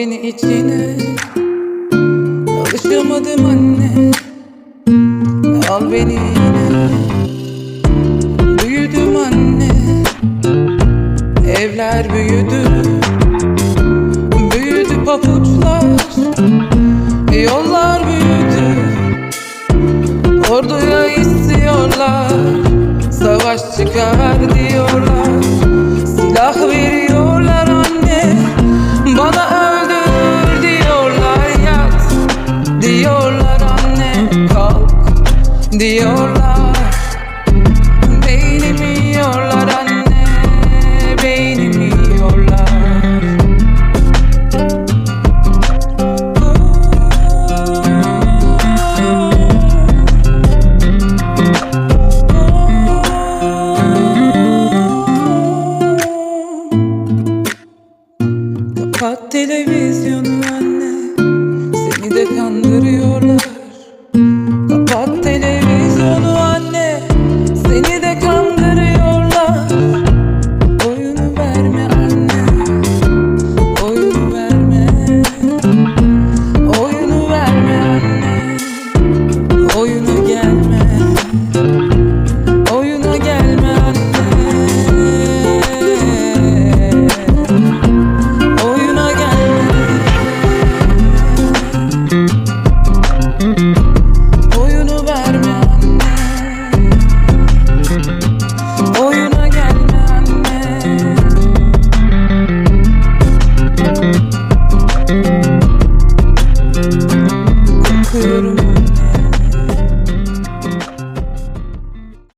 beni içine. Alışamadım anne. Al beni yine. Büyüdüm anne. Evler büyüdü. Büyüdü papuçlar. Yollar büyüdü. Orduya istiyorlar. Savaş çıkar diyorlar. diyorlar. Beynimi yiyorlar anne Beynimi yiyorlar. Kapat televizyonu.